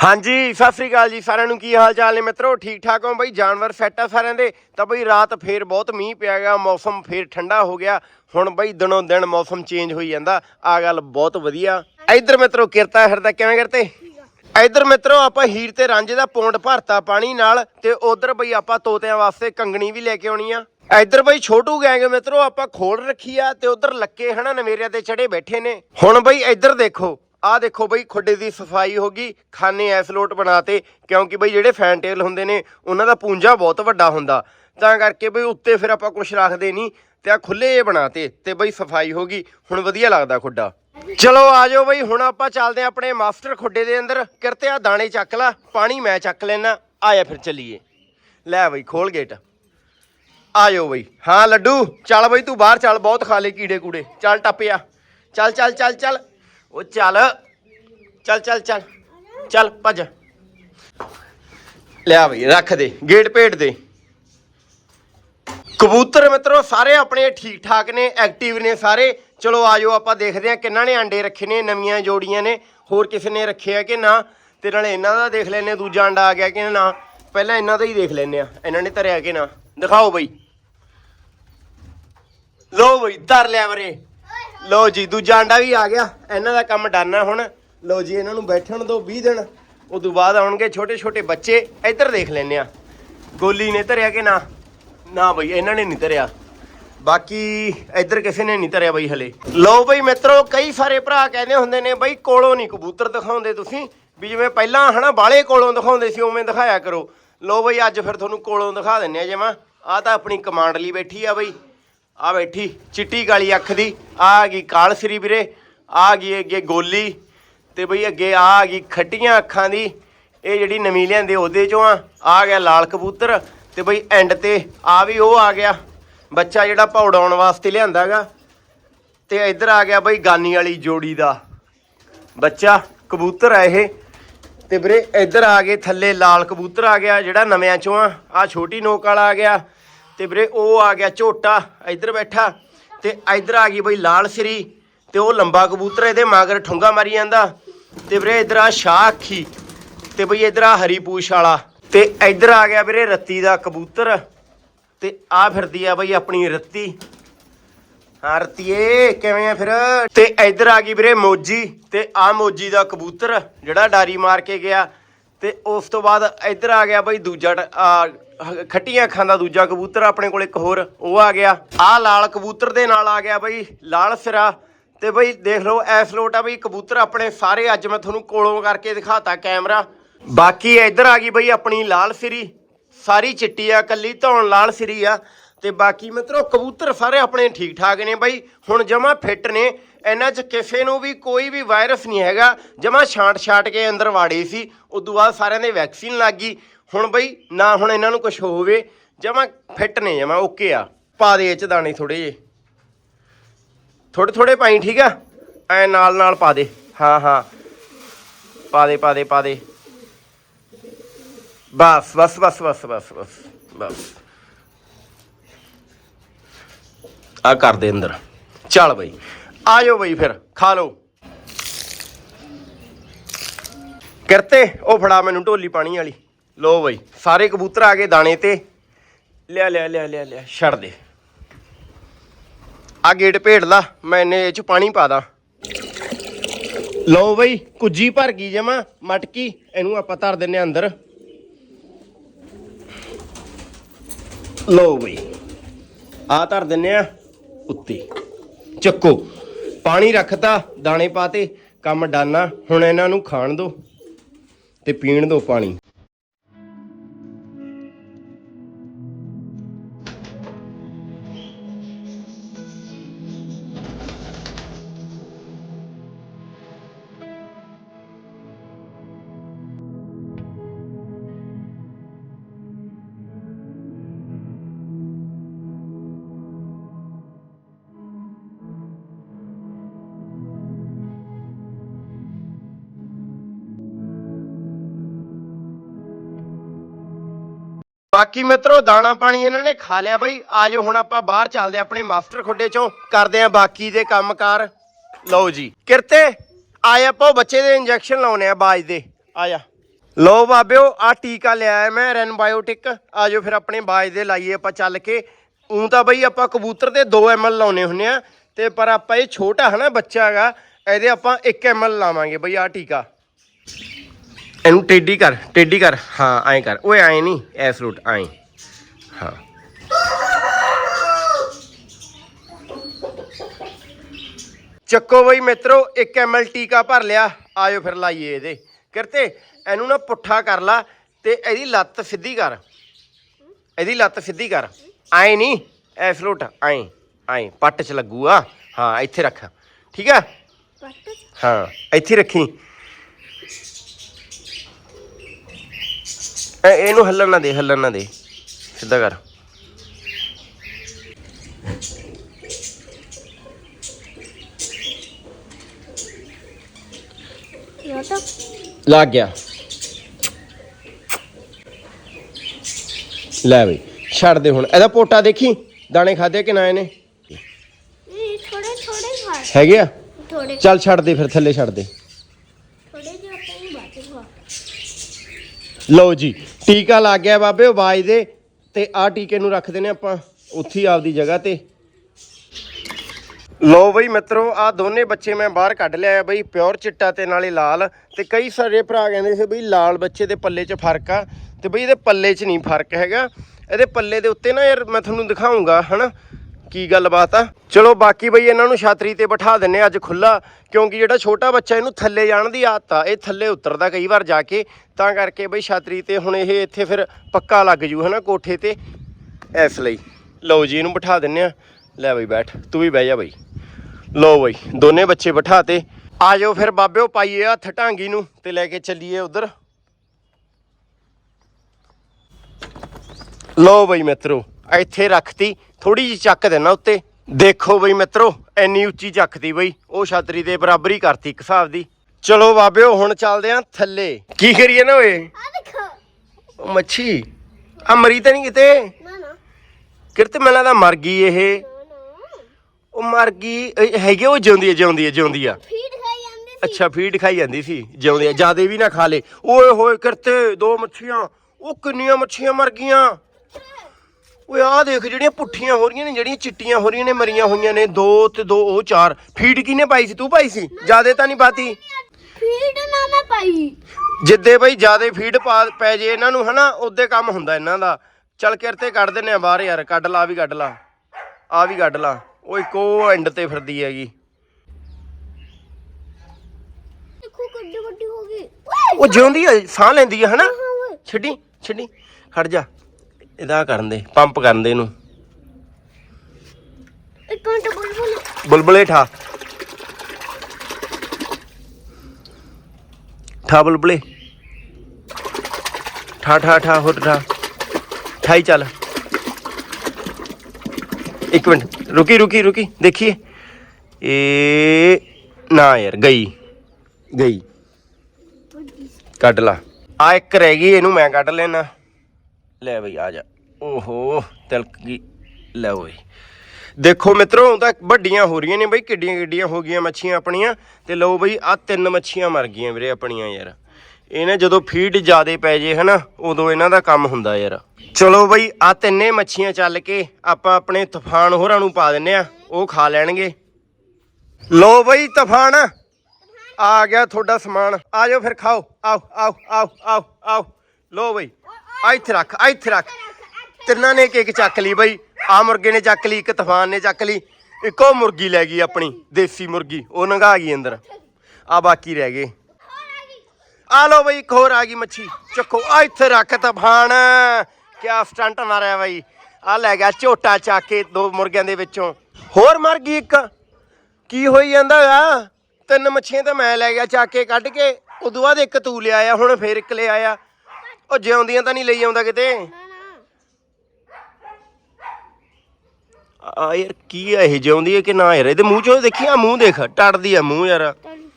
ਹਾਂਜੀ, ਸਤਿ ਸ੍ਰੀ ਅਕਾਲ ਜੀ, ਸਾਰਿਆਂ ਨੂੰ ਕੀ ਹਾਲ ਚਾਲ ਨੇ ਮਿੱਤਰੋ? ਠੀਕ ਠਾਕ ਹੋ? ਬਈ ਜਾਨਵਰ ਸੈੱਟ ਆ ਸਾਰਿਆਂ ਦੇ। ਤਾਂ ਬਈ ਰਾਤ ਫੇਰ ਬਹੁਤ ਮੀਂਹ ਪਿਆ ਗਿਆ, ਮੌਸਮ ਫੇਰ ਠੰਡਾ ਹੋ ਗਿਆ। ਹੁਣ ਬਈ ਦਿਨੋਂ ਦਿਨ ਮੌਸਮ ਚੇਂਜ ਹੋਈ ਜਾਂਦਾ। ਆ ਗੱਲ ਬਹੁਤ ਵਧੀਆ। ਇੱਧਰ ਮਿੱਤਰੋ, ਕਿਰਤਾ ਹਰਦਾ ਕਿਵੇਂ ਕਰਤੇ? ਇੱਧਰ ਮਿੱਤਰੋ, ਆਪਾਂ ਹੀਰ ਤੇ ਰਾਂਝੇ ਦਾ ਪੌਂਡ ਭਰਤਾ ਪਾਣੀ ਨਾਲ ਤੇ ਉਧਰ ਬਈ ਆਪਾਂ ਤੋਤਿਆਂ ਵਾਸਤੇ ਕੰਗਣੀ ਵੀ ਲੈ ਕੇ ਆਉਣੀ ਆ। ਇੱਧਰ ਬਈ ਛੋਟੂ ਗੈਂਗ ਮਿੱਤਰੋ, ਆਪਾਂ ਖੋਲ ਰੱਖੀ ਆ ਤੇ ਉਧਰ ਲੱਕੇ ਹਨਾ ਨਵੇਰਿਆਂ ਤੇ ਚੜੇ ਬੈਠੇ ਨੇ। ਹੁਣ ਬਈ ਇੱਧਰ ਦੇਖੋ ਆਹ ਦੇਖੋ ਬਈ, ਖੁੱਡੇ ਦੀ ਸਫ਼ਾਈ ਹੋ ਗਈ, ਖਾਨੇ ਐਸ ਲੋਟ ਬਣਾਤੇ, ਕਿਉਂਕਿ ਬਈ ਜਿਹੜੇ ਫੈਨ ਟੇਲ ਹੁੰਦੇ ਨੇ, ਉਹਨਾਂ ਦਾ ਪੂੰਜਾ ਬਹੁਤ ਵੱਡਾ ਹੁੰਦਾ। ਤਾਂ ਕਰਕੇ ਬਈ ਉੱਤੇ ਫਿਰ ਆਪਾਂ ਕੁਝ ਰੱਖਦੇ ਨਹੀਂ ਤੇ ਆ ਖੁੱਲੇ ਇਹ ਬਣਾਤੇ, ਤੇ ਬਈ ਸਫ਼ਾਈ ਹੋ ਗਈ, ਹੁਣ ਵਧੀਆ ਲੱਗਦਾ ਖੁੱਡਾ। ਚਲੋ ਆ ਜਾਓ ਬਈ, ਹੁਣ ਆਪਾਂ ਚੱਲਦੇ ਆਂ ਆਪਣੇ ਮਾਸਟਰ ਖੁੱਡੇ ਦੇ ਅੰਦਰ। ਕਿਰਤੇ ਆ ਦਾਣੇ ਚੱਕ ਲਾ, ਪਾਣੀ ਮੈਂ ਚੱਕ ਲੈਣਾ ਆਇਆ ਫਿਰ ਚੱਲੀਏ। ਲੈ ਬਈ, ਖੋਲ ਗੇਟ। ਆ ਜਾਓ ਬਈ। ਹਾਂ, ਲੱਡੂ, ਚੱਲ ਬਈ ਤੂੰ ਬਾਹਰ ਚੱਲ, ਬਹੁਤ ਖਾ ਲੇ ਕੀੜੇ ਕੂੜੇ। ਚੱਲ ਟੱਪਿਆ ਚੱਲ ਚੱਲ ਚੱਲ ਚੱਲ। ਉਹ ਚੱਲ ਚੱਲ ਚੱਲ ਚੱਲ ਚੱਲ ਭੱਜ। ਲਿਆ ਬਈ, ਰੱਖ ਦੇ, ਗੇਟ ਭੇਟ ਦੇ। ਕਬੂਤਰ ਮਿੱਤਰੋ, ਸਾਰੇ ਆਪਣੇ ਠੀਕ ਠਾਕ ਨੇ ਐਕਟਿਵ ਨੇ ਸਾਰੇ। ਚਲੋ ਆਜੋ, ਆਪਾਂ ਦੇਖਦੇ ਹਾਂ ਕਿੰਨਾ ਨੇ ਆਂਡੇ ਰੱਖੇ ਨੇ, ਨਵੀਆਂ ਜੋੜੀਆਂ ਨੇ। ਹੋਰ ਕਿਸੇ ਨੇ ਰੱਖੇ ਆ ਕਿ ਨਾ? ਤੇ ਨਾਲੇ ਇਹਨਾਂ ਦਾ ਦੇਖ ਲੈਨੇ ਦੂਜਾ ਅੰਡਾ ਆ ਗਿਆ ਕਿ ਨਾ? ਪਹਿਲਾਂ ਇਹਨਾਂ ਦਾ ਹੀ ਦੇਖ ਲੈਨੇ ਆ ਇਹਨਾਂ ਨੇ ਧਰਿਆ ਕਿ ਨਾ? ਦਿਖਾਓ ਬਈ। ਲੋ ਬਈ, ਧਰ ਲਿਆ ਵਰੇ। ਲੋ ਜੀ, ਦੂਜਾ ਆਂਡਾ ਵੀ ਆ ਗਿਆ। ਇਹਨਾਂ ਦਾ ਕੰਮ ਡਨ ਆ ਹੁਣ। ਲੋ ਜੀ, ਇਹਨਾਂ ਨੂੰ ਬੈਠਣ ਦੋ 20 ਦਿਨ। ਉਦੋਂ ਬਾਅਦ ਆਉਣਗੇ ਛੋਟੇ ਛੋਟੇ ਬੱਚੇ। ਇੱਧਰ ਦੇਖ ਲੈਨੇ ਆ ਗੋਲੀ ਨੇ ਧਰਿਆ ਕਿ ਨਾ? ਨਾ ਬਈ, ਇਹਨਾਂ ਨੇ ਨਹੀਂ ਧਰਿਆ। ਬਾਕੀ ਇੱਧਰ ਕਿਸੇ ਨੇ ਨਹੀਂ ਧਰਿਆ ਬਈ ਹਲੇ। ਲਓ ਬਈ ਮਿੱਤਰੋ, ਕਈ ਸਾਰੇ ਭਰਾ ਕਹਿੰਦੇ ਹੁੰਦੇ ਨੇ ਬਈ, ਕੋਲੋਂ ਨਹੀਂ ਕਬੂਤਰ ਦਿਖਾਉਂਦੇ ਤੁਸੀਂ। ਵੀ ਜਿਵੇਂ ਪਹਿਲਾਂ ਹਨਾ ਬਾਲੇ ਕੋਲੋਂ ਦਿਖਾਉਂਦੇ ਸੀ, ਉਵੇਂ ਦਿਖਾਇਆ ਕਰੋ। ਲਓ ਬਈ, ਅੱਜ ਫਿਰ ਤੁਹਾਨੂੰ ਕੋਲੋਂ ਦਿਖਾ ਦਿੰਨੇ ਆ ਜਿਵੇਂ। ਆ ਤਾਂ ਆਪਣੀ ਕਮਾਂਡ ਲਈ ਬੈਠੀ ਆ ਬਈ। ਆ ਬੈਠੀ, ਚਿੱਟੀ ਕਾਲੀ ਅੱਖ ਦੀ, ਆ ਆ ਗਈ ਕਾਲ ਸ੍ਰੀ ਵੀਰੇ, ਆ ਗਈ ਅੱਗੇ ਗੋਲੀ ਤੇ ਬਈ ਅੱਗੇ ਆ ਆ ਗਈ ਖੱਟੀਆਂ ਅੱਖਾਂ ਦੀ, ਇਹ ਜਿਹੜੀ ਨਵੀਂ ਲਿਆਂਦੇ ਉਹਦੇ ਚੋਂ ਆ ਆ ਗਿਆ ਲਾਲ ਕਬੂਤਰ ਤੇ ਬਈ ਐਂਡ ਤੇ ਆ ਵੀ ਉਹ ਆ ਗਿਆ। ਬੱਚਾ ਜਿਹੜਾ ਪੌੜਾਉਣ ਵਾਸਤੇ ਲਿਆਂਦਾਗਾ ਤੇ ਇੱਧਰ ਆ ਗਿਆ ਬਈ ਗਾਨੀ ਵਾਲੀ ਜੋੜੀ ਦਾ। ਬੱਚਾ ਕਬੂਤਰ ਆ ਇਹ। ਤੇ ਵੀਰੇ ਇੱਧਰ ਆ ਗਏ ਥੱਲੇ ਲਾਲ ਕਬੂਤਰ ਆ ਗਿਆ ਜਿਹੜਾ ਨਵਿਆਂ ਚੋਂ ਆ ਆ ਛੋਟੀ ਨੋਕ ਵਾਲਾ ਆ ਗਿਆ। ਤੇ ਵੀਰੇ ਉਹ ਆ ਗਿਆ ਝੋਟਾ, ਇੱਧਰ ਬੈਠਾ ਤੇ ਇੱਧਰ ਆ ਗਈ ਬਈ ਲਾਲ ਸਰੀ ਤੇ ਉਹ ਲੰਬਾ ਕਬੂਤਰ ਇਹਦੇ ਮਗਰ ਠੁੰਗਾ ਮਾਰੀ ਜਾਂਦਾ ਤੇ ਵੀਰੇ ਇੱਧਰ ਆ ਸ਼ਾਹ ਅੱਖੀ ਤੇ ਬਈ ਇੱਧਰ ਆ ਹਰੀ ਪੂਛ ਵਾਲਾ ਤੇ ਇੱਧਰ ਆ ਗਿਆ ਵੀਰੇ ਰੱਤੀ ਦਾ ਕਬੂਤਰ ਤੇ ਆ ਫਿਰਦੀ ਆ ਬਈ ਆਪਣੀ ਰੱਤੀ। ਹਾਂ ਰਤੀਏ ਕਿਵੇਂ ਆ ਫਿਰ? ਤੇ ਇੱਧਰ ਆ ਗਈ ਵੀਰੇ ਮੋਜੀ ਤੇ ਆ ਮੋਜੀ ਦਾ ਕਬੂਤਰ ਜਿਹੜਾ ਡਾਰੀ ਮਾਰ ਕੇ ਗਿਆ ਤੇ ਉਸ ਤੋਂ ਬਾਅਦ ਇੱਧਰ ਆ ਗਿਆ ਬਈ ਦੂਜਾ ਹ- ਖੱਟੀਆਂ ਅੱਖਾਂ ਦਾ ਦੂਜਾ ਕਬੂਤਰ ਆਪਣੇ ਕੋਲ ਇੱਕ ਹੋਰ, ਉਹ ਆ ਗਿਆ। ਆ ਲਾਲ ਕਬੂਤਰ ਦੇ ਨਾਲ ਆ ਗਿਆ ਬਈ, ਲਾਲ ਸਿਰਾ। ਤੇ ਬਈ ਦੇਖ ਲਓ ਐਸ ਲੋਟ ਆ ਬਈ, ਕਬੂਤਰ ਆਪਣੇ ਸਾਰੇ ਅੱਜ ਮੈਂ ਤੁਹਾਨੂੰ ਕੋਲੋਂ ਕਰਕੇ ਦਿਖਾਤਾ ਕੈਮਰਾ। ਬਾਕੀ ਇੱਧਰ ਆ ਗਈ ਬਈ ਆਪਣੀ ਲਾਲ ਸਿਰੀ। ਸਾਰੀ ਚਿੱਟੀ ਆ, ਕੱਲੀ ਧੌਣ ਲਾਲ ਸਿਰੀ ਆ। ਤੇ ਬਾਕੀ ਮਿੱਤਰੋ, ਕਬੂਤਰ ਸਾਰੇ ਆਪਣੇ ਠੀਕ ਠਾਕ ਨੇ ਬਈ। ਹੁਣ ਜਮਾ ਫਿੱਟ ਨੇ। ਇਹਨਾਂ 'ਚ ਕਿਸੇ ਨੂੰ ਵੀ ਕੋਈ ਵੀ ਵਾਇਰਸ ਨਹੀਂ ਹੈਗਾ। ਜਮਾ ਛਾਂਟ ਛਾਂਟ ਕੇ ਅੰਦਰ ਵਾੜੇ ਸੀ। ਉਦੋਂ ਬਾਅਦ ਸਾਰਿਆਂ ਦੇ ਵੈਕਸੀਨ ਲੱਗ ਗਈ। ਹੁਣ ਬਈ, ਨਾ ਹੁਣ ਇਹਨਾਂ ਨੂੰ ਕੁਝ ਹੋਵੇ, ਜਮਾ ਫਿੱਟ ਨੇ, ਜਮਾ ਓਕੇ ਆ। ਪਾ ਦੇ ਇਹ 'ਚ ਦਾਣੇ ਥੋੜੇ ਜੇ ਥੋੜੇ ਥੋੜੇ ਪਾਈ, ਠੀਕ ਆ? ਐ ਨਾਲ ਨਾਲ ਪਾ ਦੇ। ਹਾਂ ਹਾਂ। ਪਾ ਦੇ ਪਾ ਦੇ ਪਾ ਦੇ। ਬਸ ਬਸ ਬਸ ਬਸ ਬਸ ਬਸ ਬਸ। ਆ ਕਰ ਦੇ ਅੰਦਰ। ਚੱਲ ਬਈ। ਆ ਜਾਓ ਬਈ ਫਿਰ, ਖਾ ਲਓ। ਕਰਤੇ, ਉਹ ਫੜਾ ਮੈਨੂੰ ਢੋਲੀ ਪਾਣੀ ਵਾਲੀ। ਲੋ ਬਈ, ਸਾਰੇ ਕਬੂਤਰ ਆ ਗਏ ਦਾਣੇ ਤੇ। ਲਿਆ ਲਿਆ ਲਿਆ ਲਿਆ ਲਿਆ, ਛੱਡ ਦੇ। ਆ ਗੇਟ ਭੇੜ ਲਾ, ਮੈਂ ਇਹਨੇ ਇਹ ਚ ਪਾਣੀ ਪਾ ਦਾਂ। ਲਓ ਬਈ, ਕੁੱਜੀ ਭਰ ਗਈ ਜਮਾ, ਮਟਕੀ, ਇਹਨੂੰ ਆਪਾਂ ਧਰ ਦਿੰਨੇ ਆਂ ਅੰਦਰ। ਲਓ ਬਈ ਆ ਧਰ ਦਿੰਨੇ ਆ ਉੱਤੇ। ਚੱਕੋ, ਪਾਣੀ ਰੱਖਤਾ, ਦਾਣੇ ਪਾਤੇ, ਕੰਮ ਡਾਨਾ, ਹੁਣ ਇਹਨਾਂ ਨੂੰ ਖਾਣ ਦੋ ਤੇ ਪੀਣ ਦੋ ਪਾਣੀ। ਬਾਕੀ ਮਿੱਤਰੋ, ਦਾਣਾ ਪਾਣੀ ਇਹਨਾਂ ਨੇ ਖਾ ਲਿਆ ਬਈ। ਆਜੋ ਹੁਣ ਆਪਾਂ ਬਾਹਰ ਚੱਲਦੇ ਆਪਣੇ ਮਾਸਟਰ ਖੁੱਡੇ ਚੋਂ। ਕਰਦੇ ਆਂ ਬਾਕੀ ਦੇ ਕੰਮਕਾਰ। ਲਓ ਜੀ। ਕਿਰਤੇ, ਆਏ ਆਪਾਂ ਬੱਚੇ ਦੇ ਇੰਜੈਕਸ਼ਨ ਲਾਉਣੇ ਆ ਬਾਜ ਦੇ। ਆਇਆ ਲੋ ਬਾਬਿਓ, ਆ ਟੀਕਾ ਲਿਆਇਆ ਮੈਂ, ਰੈਨਬਾਇਓਟਿਕ। ਆਜੋ ਫਿਰ ਆਪਣੇ ਬਾਜ ਦੇ ਲਾਈਏ ਆਪਾਂ ਚੱਲ ਕੇ। ਉਂ ਤਾਂ ਬਈ ਆਪਾਂ ਕਬੂਤਰ ਤੇ 2 ml ਲਾਉਨੇ ਹੁੰਨੇ ਆ। ਤੇ ਪਰ ਆਪਾਂ ਇਹ ਛੋਟਾ ਹੈ ਨਾ ਬੱਚਾ ਹੈਗਾ, ਇਹਦੇ ਆਪਾਂ 1 ml ਲਾਵਾਂਗੇ ਬਈ, ਆ ਟੀਕਾ। ਇਹਨੂੰ ਟੇਢੀ ਕਰ ਟੇਢੀ ਕਰ। ਹਾਂ ਐਂ ਕਰ। ਓਏ ਐਂ ਨਹੀਂ ਐਸ ਰੂਟ ਐਂ। ਹਾਂ। ਚੱਕੋ ਬਈ ਮਿੱਤਰੋ 1 ml ਟੀਕਾ ਭਰ ਲਿਆ। ਆਇਓ ਫਿਰ ਲਾਈਏ ਇਹਦੇ। ਕਰਤੇ ਇਹਨੂੰ ਨਾ ਪੁੱਠਾ ਕਰ ਲਾ ਤੇ ਇਹਦੀ ਲੱਤ ਸਿੱਧੀ ਕਰ। ਇਹਦੀ ਲੱਤ ਸਿੱਧੀ ਕਰ। ਐ ਨਹੀਂ ਐਸ ਰੋਟ ਐ ਐ। ਪੱਟ ਚ ਲੱਗੂਗਾ। ਹਾਂ ਇੱਥੇ ਰੱਖ। ਠੀਕ ਆ? ਪੱਟ ਹਾਂ ਇੱਥੇ ਰੱਖੀ। ਐ ਇਹਨੂੰ ਹੱਲਣ ਨਾ ਦੇ ਹੱਲਣ ਨਾ ਦੇ। ਸਿੱਧਾ ਕਰ। ਲੱਗ ਗਿਆ। ਲੈ ਬਈ ਛੱਡ ਦੇ ਹੁਣ। ਇਹਦਾ ਪੋਟਾ ਦੇਖੀ ਦਾਣੇ ਖਾਦੇ ਕਿ ਨਾ ਇਹਨੇ? ਇਹ ਥੋੜੇ ਥੋੜੇ ਖਾ। ਹੈਗੇ ਆ? ਥੋੜੇ ਚੱਲ ਛੱਡ ਦੇ ਫਿਰ ਥੱਲੇ ਛੱਡ ਦੇ ਥੋੜੇ ਜਿਹਾ ਆਪਾਂ ਨੂੰ ਬਾਅਦ ਚ ਖਾ ਲਓ ਜੀ, ਟੀਕਾ ਲੱਗ ਗਿਆ ਬਾਬੇ, ਆਵਾਜ਼ ਦੇ, ਤੇ ਆ ਟੀਕੇ ਨੂੰ ਰੱਖ ਨੇ ਆਪਾਂ, ਉੱਥੇ ਹੀ ਆਪਦੀ ਜਗ੍ਹਾ ਤੇ। ਲਓ ਬਈ ਮਿੱਤਰੋ ਆ ਦੋਨੇ ਬੱਚੇ ਮੈਂ ਬਾਹਰ ਕੱਢ ਲਿਆ ਬਈ, ਪਿਓਰ ਚਿੱਟਾ ਤੇ ਨਾਲੇ ਲਾਲ, ਤੇ ਕਈ ਸਾਰੇ ਭਰਾ ਕਹਿੰਦੇ ਸੀ ਬਈ ਲਾਲ ਬੱਚੇ ਦੇ ਪੱਲੇ 'ਚ ਫ਼ਰਕ ਆ, ਤੇ ਬਈ ਇਹਦੇ ਪੱਲੇ 'ਚ ਨਹੀਂ ਫ਼ਰਕ ਹੈਗਾ। ਇਹਦੇ ਪੱਲੇ ਦੇ ਉੱਤੇ ਨਾ ਯਾਰ ਮੈਂ ਤੁਹਾਨੂੰ ਦਿਖਾਉਂਗਾ, ਹਨਾ? ਕੀ ਗੱਲਬਾਤ ਆ? ਚਲੋ ਬਾਕੀ ਬਈ ਇਹਨਾਂ ਨੂੰ ਛਾਤਰੀ ਤੇ ਬਿਠਾ ਦਿੰਨੇ ਅੱਜ ਖੁੱਲਾ ਕਿਉਂਕਿ ਜਿਹੜਾ ਛੋਟਾ ਬੱਚਾ ਇਹਨੂੰ ਥੱਲੇ ਜਾਣ ਦੀ ਆਦਤ ਆ, ਇਹ ਥੱਲੇ ਉਤਰਦਾ ਕਈ ਵਾਰ ਜਾ ਕੇ। ਤਾਂ ਕਰਕੇ ਬਈ ਛਾਤਰੀ ਤੇ ਹੁਣ ਇਹ ਇੱਥੇ ਫਿਰ ਪੱਕਾ ਲੱਗ ਜੂ, ਹਨਾ, ਕੋਠੇ ਤੇ। ਇਸ ਲਈ। ਲਓ ਜੀ, ਇਹਨੂੰ ਬਿਠਾ ਦਿੰਨੇ ਆ। ਲੈ ਬਈ ਬੈਠ, ਤੂੰ ਵੀ ਬਹਿ ਜਾ ਬਈ। ਲਓ ਬਈ, ਦੋਨੇ ਬੱਚੇ ਬਿਠਾ ਤੇ ਆ ਜਾਓ ਫਿਰ ਬਾਬਿਓ, ਪਾਈਏ ਹੱਥ ਢਾਂਗੀ ਨੂੰ ਤੇ ਲੈ ਕੇ ਚੱਲੀਏ ਉਧਰ। ਲਓ ਬਈ ਮਿੱਤਰੋ ਇੱਥੇ ਰੱਖਤੀ ਥੋੜੀ ਜਿਹੀ ਚੱਕ ਦੇਣਾ ਉੱਤੇ। ਦੇਖੋ ਬਈ ਮਿੱਤਰੋ ਐਨੀ ਉੱਚੀ ਚੱਕਤੀ ਬਈ ਉਹ ਛਤਰੀ ਦੇ ਬਰਾਬਰ ਹੀ ਕਰਤੀ ਇੱਕ ਹਿਸਾਬ ਦੀ। ਚਲੋ ਬਾਬਿਓ ਹੁਣ ਚੱਲਦੇ ਆਂ ਥੱਲੇ। ਕੀ ਕਰੀਏ ਨਾ ਓਏ? ਆ ਦੇਖੋ। ਉਹ ਮੱਛੀ ਆ ਮਰੀ ਤਾਂ ਨਹੀਂ ਕਿਤੇ? ਨਾ ਨਾ। ਕਿਰਤ ਮੈਨੂੰ ਦਾ ਮਰ ਗਈ ਇਹ। ਉਹ ਮਰ ਗਈ ਇਹ ਹੈਗੀ ਉਹ ਜਿਉਂਦੀ ਹੈ ਜਿਉਂਦੀ ਹੈ ਜਿਉਂਦੀ ਆ। ਫੀਡ ਖਾਈ ਜਾਂਦੇ ਸੀ। ਅੱਛਾ ਫੀਡ ਖਾਈ ਜਾਂਦੀ ਸੀ ਜਿਉਂਦੀ ਆ ਜਿਆਦੇ ਵੀ ਨਾ ਖਾ ਲੇ। ਓਏ ਹੋਏ ਕਰਤੇ ਦੋ ਮੱਛੀਆਂ ਉਹ ਕਿੰਨੀਆਂ ਮੱਛੀਆਂ ਮਰ ਗਈਆਂ? ਓਏ ਆਹ ਦੇਖ ਜਿਹੜੀਆਂ ਪੁੱਠੀਆਂ ਹੋ ਰਹੀਆਂ ਨੇ ਜਿਹੜੀਆਂ ਚਿੱਟੀਆਂ ਹੋ ਰਹੀਆਂ ਨੇ ਮਰੀਆਂ ਹੋਈਆਂ ਨੇ ਦੋ ਤੇ ਦੋ ਉਹ ਚਾਰ। ਫੀਡ ਕਿਹਨੇ ਪਾਈ ਸੀ? ਤੂੰ ਪਾਈ ਸੀ? ਜਿਆਦੇ ਤਾਂ ਨਹੀਂ ਪਾਤੀ? ਫੀਡ ਨਾ ਮੈਂ ਪਾਈ। ਜਿੱਦੇ ਬਈ ਜਿਆਦੇ ਫੀਡ ਪਾ ਪੈ ਜੇ ਇਹਨਾਂ ਨੂੰ ਹਨਾ ਉਹਦੇ ਕੰਮ ਹੁੰਦਾ ਇਹਨਾਂ ਦਾ। ਚੱਲ ਕਿਰਤੇ ਕੱਢ ਦਿੰਨੇ ਆ ਬਾਹਰ ਯਾਰ ਕੱਢ ਲਾ ਵੀ ਕੱਢ ਲਾ। ਆ ਵੀ ਕੱਢ ਲਾ। ਓਏ ਕੋ ਐਂਡ ਤੇ ਫਿਰਦੀ ਹੈਗੀ। ਦੇਖੋ ਹੋ ਗਈ। ਉਹ ਜਿਉਂਦੀ ਆ ਸਾਹ ਲੈਂਦੀ ਆ ਹਨਾ? ਹਾਂ ਛੱਡੀ ਛੱਡੀ ਖੜ ਜਾ। ਇਹਦਾ ਕਰਨ ਦੇ ਪੰਪ ਕਰਨ ਦੇ ਇਹਨੂੰ। ਇੱਕ ਮਿੰਟ ਬੋਲ ਬੋਲ ਬੁਲਬੁਲੇ ਠਾ ਠਾ ਬੁਲਬੁਲੇ। ਠਾ ਠਾ ਠਾ ਹੁੱਟ ਠਾ। ਠਾਈ ਚੱਲ। ਇੱਕ ਮਿੰਟ ਰੁਕੀ ਰੁਕੀ ਰੁਕੀ ਦੇਖੀਏ। ਇਹ ਨਾ ਯਾਰ ਗਈ। ਗਈ। ਕੱਢ ਲਾ। ਆ ਇੱਕ ਰਹਿ ਗਈ ਇਹਨੂੰ ਮੈਂ ਕੱਢ ਲੈਣਾ ਲੈ ਬਈ ਆ ਜਾ। ਓਹੋ, ਤਿਲਕ। ਗਈ ਲੈ ਓਏ। ਦੇਖੋ ਮਿੱਤਰੋ ਹੁਣ ਤਾਂ ਵੱਡੀਆਂ ਹੋ ਰਹੀਆਂ ਨੇ ਬਈ, ਕਿੱਡੀਆਂ ਕਿੱਡੀਆਂ ਹੋ ਗਈਆਂ ਮੱਛੀਆਂ ਆਪਣੀਆਂ। ਤੇ ਲਓ ਬਈ ਆ ਤਿੰਨ ਮੱਛੀਆਂ ਮਰ ਗਈਆਂ ਵੀਰੇ ਆਪਣੀਆਂ ਯਾਰ। ਇਹਨੇ ਜਦੋਂ ਫੀਡ ਜ਼ਿਆਦੇ ਪੈ ਜੇ ਹਨਾ, ਉਦੋਂ ਇਹਨਾਂ ਦਾ ਕੰਮ ਹੁੰਦਾ ਯਾਰ। ਚਲੋ ਬਈ ਆ ਤਿੰਨੇ ਮੱਛੀਆਂ ਚੱਲ ਕੇ ਆਪਾਂ ਆਪਣੇ ਤੂਫਾਨ ਹੋਰਾਂ ਨੂੰ ਪਾ ਦਿੰਨੇ ਆ। ਉਹ ਖਾ ਲੈਣਗੇ। ਲਓ ਬਈ, ਤੂਫਾਨ। ਆ ਗਿਆ ਤੁਹਾਡਾ ਸਮਾਨ। ਆ ਜਾਓ ਫਿਰ ਖਾਓ। ਆਓ ਆਓ ਆਓ ਆਓ ਆਓ। ਲੋ ਬਈ। ਇੱਥੇ ਰੱਖ ਆ ਇੱਥੇ ਰੱਖ। ਤਿੰਨਾਂ ਨੇ ਇੱਕ ਇੱਕ ਚੱਕ ਲਈ ਬਈ। ਆ ਮੁਰਗੇ ਨੇ ਚੱਕ ਲਈ, ਇੱਕ ਤੂਫਾਨ ਨੇ ਚੱਕ ਲਈ। ਇੱਕੋ ਮੁਰਗੀ ਲੈ ਗਈ ਆਪਣੀ, ਦੇਸੀ ਮੁਰਗੀ। ਉਹ ਨੰਗਾ ਗਈ ਅੰਦਰ। ਆ ਬਾਕੀ ਰਹਿ ਗਏ। ਆ ਲੋ ਬਈ, ਇੱਕ ਹੋਰ ਆ ਗਈ ਮੱਛੀ। ਚੱਕੋ, ਆ ਇੱਥੇ ਰੱਖ ਤੂਫਾਨ। ਕਿਆ ਸਟੰਟ ਮਾਰਿਆ ਬਈ। ਆ ਲੈ ਗਿਆ ਝੋਟਾ ਚੱਕ ਕੇ ਦੋ ਮੁਰਗਿਆਂ ਦੇ ਵਿੱਚੋਂ। ਹੋਰ ਮਰ ਗਈ ਇੱਕ। ਕੀ ਹੋਈ ਜਾਂਦਾ ਆ? ਤਿੰਨ ਮੱਛੀਆਂ ਤਾਂ ਮੈਂ ਲੈ ਗਿਆ ਚੱਕ ਕੇ ਕੱਢ ਕੇ। ਉਦੋਂ ਬਾਅਦ ਇੱਕ ਤੂੰ ਲਿਆਇਆ, ਹੁਣ ਫੇਰ ਇੱਕ ਲਿਆਇਆ। ਉਹ ਜਿਉਂਦੀਆਂ ਤਾਂ ਨਹੀਂ ਲਈ ਆਉਂਦਾ ਕਿਤੇ ਨਾ ਨਾ ਆ ਯਾਰ ਕੀ ਆ, ਇਹ ਜਿਉਂਦੀ ਹੈ ਕਿ ਨਾ ਯਾਰ? ਇਹਦੇ ਮੂੰਹ ਚੋਂ ਦੇਖੀ ਆ, ਮੂੰਹ ਦੇਖ ਟੜਦੀ ਆ ਮੂੰਹ ਯਾਰ।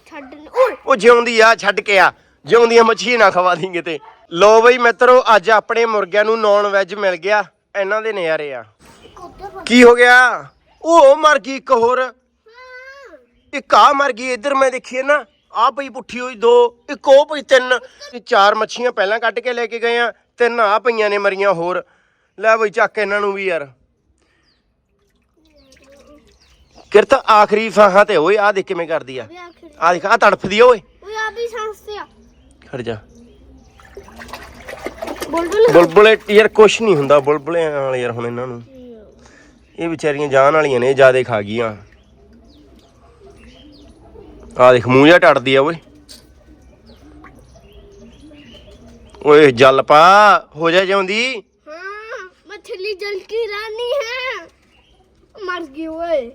ਛੱਡ ਓਏ ਉਹ ਜਿਉਂਦੀ ਆ, ਛੱਡ ਕੇ ਆ। ਜਿਉਂਦੀਆਂ ਮੱਛੀ ਨਾ ਖਵਾ ਦੀ ਕਿਤੇ। ਲੋ ਬਈ ਮਿੱਤਰੋ, ਅੱਜ ਆਪਣੇ ਮੁਰਗਿਆਂ ਨੂੰ ਨੌਨ ਵੈਜ ਮਿਲ ਗਿਆ। ਇਹਨਾਂ ਦੇ ਨਜ਼ਾਰੇ ਆ। ਕੀ ਹੋ ਗਿਆ? ਉਹ ਮਰ ਗਈ ਇੱਕ ਹੋਰ। ਇੱਕ ਆ ਮਰ ਗਈ, ਇੱਧਰ ਮੈਂ ਦੇਖੀਏ ਨਾ। ਆ ਪਈ ਪੁੱਠੀ ਹੋਈ ਦੋ, ਇੱਕ ਉਹ ਪਈ ਤਿੰਨ। ਚਾਰ ਮੱਛੀਆਂ ਪਹਿਲਾਂ ਕੱਢ ਕੇ ਲੈ ਕੇ ਗਏ ਆ। ਤਿੰਨ ਆ ਪਈਆਂ ਨੇ ਮਰੀਆਂ ਹੋਰ। ਲੈ ਬਈ ਚੱਕ ਇਹਨਾਂ ਨੂੰ ਵੀ ਯਾਰ। ਕਿਰਤ ਆਖਰੀ ਸਾਹਾਂ ਤੇ ਓਏ ਆ ਦੇਖ ਕਿਵੇਂ ਕਰਦੀ ਆ। ਆ ਦੇਖ ਆ ਤੜਫਦੀ ਓਏ। ਓਏ ਆ ਵੀ ਸਾਂਸ ਆ। ਖੜ ਜਾ। ਬੁਲਬੁਲ। ਬੁਲਬੁਲੇ ਯਾਰ ਕੁਛ ਨਹੀਂ ਹੁੰਦਾ ਬੁਲਬੁਲੇ ਨਾਲ ਯਾਰ ਹੁਣ ਇਹਨਾਂ ਨੂੰ। ਇਹ ਵਿਚਾਰੀਆਂ ਜਾਨ ਵਾਲੀਆਂ ਨੇ ਜਿਆਦੇ ਖਾ ਗਈਆਂ। ਆ ਦੇਖ ਮੂੰਹ ਜਿਹਾ ਟੜਦੀ ਆ ਓਏ। ਓਏ ਜਲ ਪਾ ਹੋ ਜਾ ਜਾਂਦੀ ਹਾਂ ਮੱਛਲੀ ਜਲ ਕੀ ਰਾਣੀ ਹੈ ਮਰ ਗਈ ਓਏ।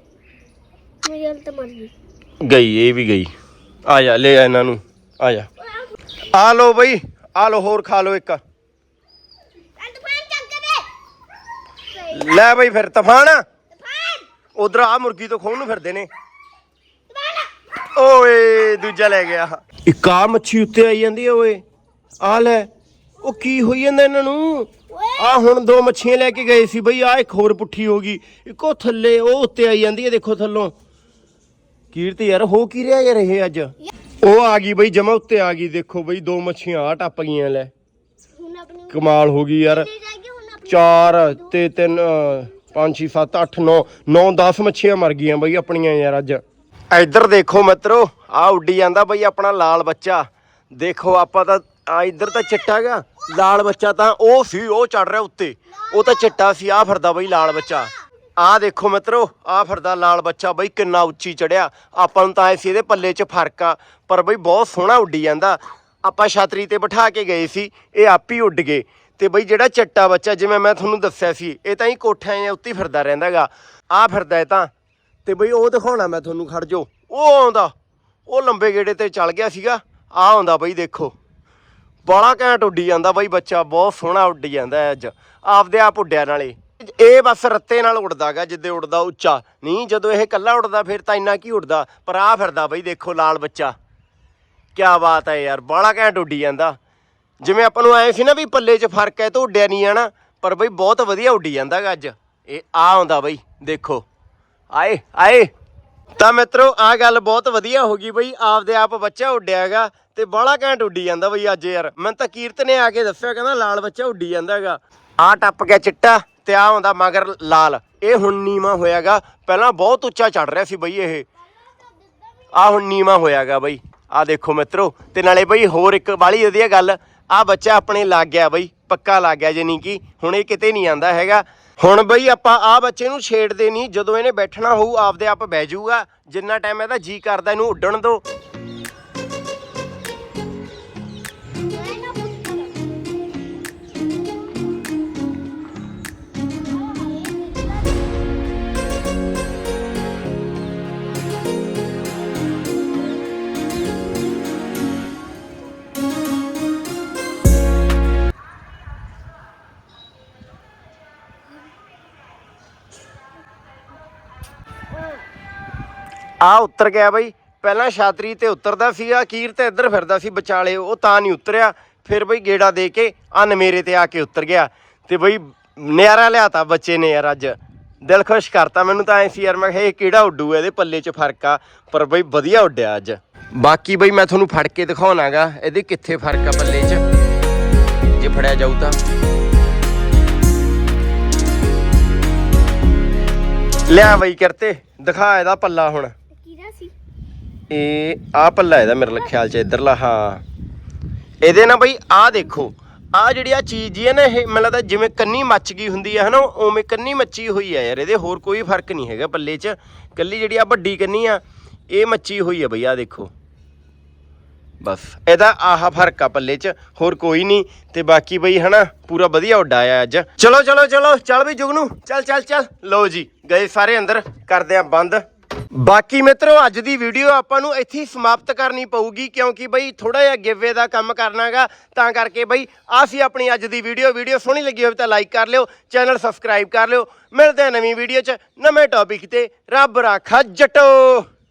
ਗਈ। ਇਹ ਵੀ ਗਈ। ਆ ਜਾ ਲੈ ਇਹਨਾਂ ਨੂੰ। ਆ ਜਾ। ਆ ਲੋ ਬਈ ਆ ਲੋ ਹੋਰ ਖਾ ਲੋ ਇੱਕ। ਲੈ ਬਈ ਫਿਰ ਤਫਾਨ। ਉਧਰ ਆ ਮੁਰਗੀ ਤੋਂ ਖੋਣ ਨੂੰ ਫਿਰਦੇ ਨੇ। ਓਏ ਦੂਜਾ ਲੈ ਗਿਆ। ਇੱਕ ਆ ਮੱਛੀ ਉੱਤੇ ਆਈ ਜਾਂਦੀ ਆ ਓਏ। ਆ ਲੈ ਉਹ ਕੀ ਹੋਈ ਜਾਂਦਾ ਇਹਨਾਂ ਨੂੰ? ਆ ਹੁਣ ਦੋ ਮੱਛੀਆਂ ਲੈ ਕੇ ਗਏ ਸੀ ਬਈ ਆ ਇੱਕ ਹੋਰ ਪੁੱਠੀ ਹੋ ਗਈ। ਇੱਕੋ ਥੱਲੇ ਉਹ ਉੱਤੇ ਆਈ ਜਾਂਦੀ ਹੈ ਦੇਖੋ ਥੱਲੋਂ। ਕੀਰਤੀ ਯਾਰ ਹੋ ਕੀ ਰਿਹਾ ਯਾਰ ਇਹ ਅੱਜ? ਉਹ ਆ ਗਈ ਬਈ ਜਮਾ ਉੱਤੇ ਆ ਗਈ। ਦੇਖੋ ਬਈ ਦੋ ਮੱਛੀਆਂ ਆ ਟੱਪ ਗਈਆਂ ਲੈ। ਕਮਾਲ ਹੋ ਗਈ ਯਾਰ। ਕਿੰਨੀ ਤੇ 3 5 6 7 8 9 9 10 ਮੱਛੀਆਂ ਮਰ ਗਈਆਂ ਬਈ ਆਪਣੀਆਂ ਯਾਰ ਅੱਜ। ਇਧਰ ਦੇਖੋ ਮਿੱਤਰੋ ਆ ਉੱਡੀ ਜਾਂਦਾ ਬਈ ਆਪਣਾ ਲਾਲ ਬੱਚਾ। ਦੇਖੋ ਆਪਾਂ ਤਾਂ ਆ ਇੱਧਰ ਤਾਂ ਚਿੱਟਾ ਗਾ ਲਾਲ ਬੱਚਾ ਤਾਂ ਉਹ ਸੀ ਉਹ ਚੜ ਰਿਹਾ ਉੱਤੇ। ਉਹ ਤਾਂ ਚਿੱਟਾ ਸੀ ਆ ਫਿਰਦਾ ਬਈ ਲਾਲ ਬੱਚਾ। ਆਹ ਦੇਖੋ ਮਿੱਤਰੋ, ਆਹ ਫਿਰਦਾ ਲਾਲ ਬੱਚਾ ਬਈ, ਕਿੰਨਾ ਉੱਚੀ ਚੜਿਆ। ਆਪਾਂ ਨੂੰ ਤਾਂ ਐ ਸੀ ਇਹਦੇ ਪੱਲੇ 'ਚ ਫ਼ਰਕ ਆ, ਪਰ ਬਈ ਬਹੁਤ ਸੋਹਣਾ ਉੱਡੀ ਜਾਂਦਾ। ਆਪਾਂ ਛਾਤਰੀ ਤੇ ਬਿਠਾ ਕੇ ਗਏ ਸੀ, ਇਹ ਆਪ ਹੀ ਉੱਡ ਗਏ। ਤੇ ਬਈ ਜਿਹੜਾ ਚੱਟਾ ਬੱਚਾ, ਜਿਵੇਂ ਮੈਂ ਤੁਹਾਨੂੰ ਦੱਸਿਆ ਸੀ, ਇਹ ਤਾਂ ਹੀ ਕੋਠਿਆਂ ਦੇ ਉੱਤੇ ਹੀ ਫਿਰਦਾ ਰਹਿੰਦਾਗਾ ਆਹ ਫਿਰਦਾ ਇਹ ਤਾਂ। ਤੇ ਬਈ ਉਹ ਦਿਖਾਉਣਾ ਮੈਂ ਤੁਹਾਨੂੰ, ਖੜ ਜੋ ਉਹ ਆਉਂਦਾ। ਉਹ ਲੰਬੇ ਗੇੜੇ ਤੇ ਚੱਲ ਗਿਆ ਸੀਗਾ। ਆ ਆਉਂਦਾ ਬਈ, ਦੇਖੋ। ਬਾਲਾ ਘੈਂਟ ਉੱਡੀ ਜਾਂਦਾ ਬਈ ਬੱਚਾ, ਬਹੁਤ ਸੋਹਣਾ ਉੱਡੀ ਜਾਂਦਾ ਅੱਜ। ਆਪਦੇ ਆਪ ਉੱਡਿਆ ਨਾਲੇ। ਇਹ ਬਸ ਰੱਤੇ ਨਾਲ ਉੱਡਦਾਗਾ, ਜਿੱਦੇ ਉੱਡਦਾ ਉੱਚਾ। ਨਹੀਂ, ਜਦੋਂ ਇਹ ਇਕੱਲਾ ਉੱਡਦਾ, ਫਿਰ ਤਾਂ ਇੰਨਾ ਕੀ ਉੱਡਦਾ? ਪਰ ਆ ਫਿਰਦਾ ਬਈ, ਦੇਖੋ ਲਾਲ ਬੱਚਾ। ਕਿਆ ਬਾਤ ਹੈ ਯਾਰ ਬਾਲਾ ਘੈਂਟ ਉੱਡੀ ਜਾਂਦਾ। ਜਿਵੇਂ ਆਪਾਂ ਨੂੰ ਐ ਸੀ ਨਾ ਵੀ ਪੱਲੇ 'ਚ ਫ਼ਰਕ ਹੈ, ਤਾਂ ਉੱਡਿਆ ਨਹੀਂ ਜਾਣਾ। ਪਰ ਬਈ, ਬਹੁਤ ਵਧੀਆ ਉੱਡੀ ਜਾਂਦਾਗਾ ਅੱਜ। ਇਹ ਆ ਆਉਂਦਾ ਬਈ, ਦੇਖੋ। ਆਏ ਆਏ। ਤਾਂ ਮਿੱਤਰੋ ਆ ਗੱਲ ਬਹੁਤ ਵਧੀਆ ਹੋ ਗਈ ਬਈ, ਆਪਦੇ ਆਪ ਬੱਚਾ ਉੱਡਿਆਗਾ ਤੇ ਬਾਹਲਾ ਘੈਂਟ ਉੱਡੀ ਜਾਂਦਾ ਬਈ ਅੱਜ ਯਾਰ। ਮੈਨੂੰ ਤਾਂ ਕੀਰਤ ਨੇ ਆ ਕੇ ਦੱਸਿਆ, ਕਹਿੰਦਾ ਲਾਲ ਬੱਚਾ ਉੱਡੀ ਜਾਂਦਾਗਾ। ਆ ਟੱਪ ਗਿਆ ਚਿੱਟਾ। ਤੇ ਆ ਆਉਂਦਾ ਮਗਰ ਲਾਲ। ਇਹ ਹੁਣ ਨੀਵਾ ਹੋਇਆਗਾ। ਪਹਿਲਾਂ ਬਹੁਤ ਉੱਚਾ ਚੜ ਰਿਹਾ ਸੀ ਬਈ ਇਹ। ਆ ਹੁਣ ਨੀਵਾ ਹੋਇਆਗਾ ਬਈ। ਆ ਦੇਖੋ ਮਿੱਤਰੋ, ਤੇ ਨਾਲੇ ਬਈ ਹੋਰ ਇੱਕ ਬਾਲੀ ਵਧੀਆ ਗੱਲ ਆ ਬੱਚਾ ਆਪਣੇ ਲੱਗ ਗਿਆ ਬਈ, ਪੱਕਾ ਲੱਗ ਗਿਆ ਜਾਨੀ ਕਿ, ਹੁਣ ਇਹ ਕਿਤੇ ਨਹੀਂ ਆਂਦਾ ਹੈਗਾ। ਹੁਣ ਬਈ ਆਪਾਂ ਆ ਬੱਚੇ ਨੂੰ ਛੇੜਦੇ ਨਹੀਂ, ਜਦੋਂ ਇਹਨੇ ਬੈਠਣਾ ਹੋਊ, ਆਪਦੇ ਆਪ ਬਹਿ ਜਾਊਗਾ। ਜਿੰਨਾ ਟਾਈਮ ਇਹਦਾ ਜੀ ਕਰਦਾ ਇਹਨੂੰ ਉੱਡਣ ਦਿਓ ਆ ਉਤਰ ਗਿਆ ਬਈ। ਪਹਿਲਾਂ ਛਾਤਰੀ ਤੇ ਉਤਰਦਾ ਸੀਗਾ ਕੀਰ ਤੇ ਇੱਧਰ ਫਿਰਦਾ ਸੀ ਵਿਚਾਲੇ, ਉਹ ਤਾਂ ਨਹੀਂ ਉਤਰਿਆ। ਫਿਰ ਬਈ ਗੇੜਾ ਦੇ ਕੇ ਅੰਨ ਮੇਰੇ ਤੇ ਆ ਕੇ ਉਤਰ ਗਿਆ। ਤੇ ਬਈ ਨਿਆਰਾ ਲਿਆਤਾ ਬੱਚੇ ਨੇ ਯਾਰ ਅੱਜ। ਦਿਲ ਖੁਸ਼ ਕਰਤਾ ਮੈਨੂੰ ਤਾਂ ਐ ਸੀ ਯਾਰ, ਮੈਂ ਕਿਹਾ ਇਹ ਕਿਹੜਾ ਉੱਡੂ ਇਹਦੇ ਪੱਲੇ 'ਚ ਫ਼ਰਕ ਆ। ਪਰ ਬਈ ਵਧੀਆ ਉੱਡਿਆ ਅੱਜ। ਬਾਕੀ ਬਈ ਮੈਂ ਤੁਹਾਨੂੰ ਫੜ ਕੇ ਦਿਖਾਉਣਾਗਾ, ਇਹਦੇ ਕਿੱਥੇ ਫ਼ਰਕ ਆ ਪੱਲੇ 'ਚ। ਜੇ ਫੜਿਆ ਜਾਊ ਤਾਂ। ਲਿਆ ਬਈ ਕਰਤੇ, ਦਿਖਾ ਇਹਦਾ ਪੱਲਾ ਹੁਣ। ਇਹ ਆ ਪੱਲਾ ਇਹਦਾ ਮੇਰੇ ਖਿਆਲ ਚ ਇਧਰਲਾ, ਹਾਂ। ਇਹਦੇ ਨਾਲ ਬਈ ਆ ਦੇਖੋ ਆ ਜਿਹੜੀ ਆ ਚੀਜ਼ ਜੀ ਹੈ ਨਾ, ਇਹ ਮੈਨੂੰ ਲੱਗਦਾ ਜਿਵੇਂ ਕੰਨੀ ਮੱਚ ਗਈ ਹੁੰਦੀ ਹੈ ਹਨਾ, ਉਵੇਂ ਕੰਨੀ ਮੱਚੀ ਹੋਈ ਆ ਯਾਰ, ਇਹਦੇ ਹੋਰ ਕੋਈ ਫ਼ਰਕ ਨਹੀਂ ਹੈਗਾ ਪੱਲੇ 'ਚ। ਕੱਲੀ ਜਿਹੜੀ ਆ ਵੱਡੀ ਕੰਨੀ ਆ, ਇਹ ਮੱਚੀ ਹੋਈ ਆ ਬਈ ਆ ਦੇਖੋ। ਬਸ, ਇਹਦਾ ਆਹ ਫ਼ਰਕ ਆ ਪੱਲੇ 'ਚ, ਹੋਰ ਕੋਈ ਨਹੀਂ, ਤੇ ਬਾਕੀ ਬਈ, ਹਨਾ, ਪੂਰਾ ਵਧੀਆ ਉੱਡਾ ਆ ਅੱਜ। ਚਲੋ ਚਲੋ ਚਲੋ, ਚੱਲ ਵੀ ਜੁਗਨੂ, ਚੱਲ ਚੱਲ ਚੱਲ। ਲਓ ਜੀ, ਗਏ ਸਾਰੇ ਅੰਦਰ, ਕਰਦੇ ਆ ਬੰਦ। ਬਾਕੀ ਮਿੱਤਰੋ, ਅੱਜ ਦੀ ਵੀਡੀਓ ਆਪਾਂ ਨੂੰ ਇੱਥੇ ਹੀ ਸਮਾਪਤ ਕਰਨੀ ਪਊਗੀ, ਕਿਉਂਕਿ ਬਈ ਥੋੜਾ ਜਿਹਾ ਗਿਵਵੇ ਦਾ ਕੰਮ ਕਰਨਾਗਾ। ਤਾਂ ਕਰਕੇ ਬਈ, ਆਹ ਸੀ ਆਪਣੀ ਅੱਜ ਦੀ ਵੀਡੀਓ ਵੀਡੀਓ ਸੋਹਣੀ ਲੱਗੀ ਹੋਵੇ ਤਾਂ ਲਾਈਕ ਕਰ ਲਿਓ ਚੈਨਲ ਸਬਸਕ੍ਰਾਈਬ ਕਰ ਲਿਓ। ਮਿਲਦੇ ਆ ਨਵੀਂ ਵੀਡੀਓ 'ਚ। ਨਵੇਂ ਟੌਪਿਕ ਤੇ ਰੱਬ ਰਾਖਾ ਜਟੋ!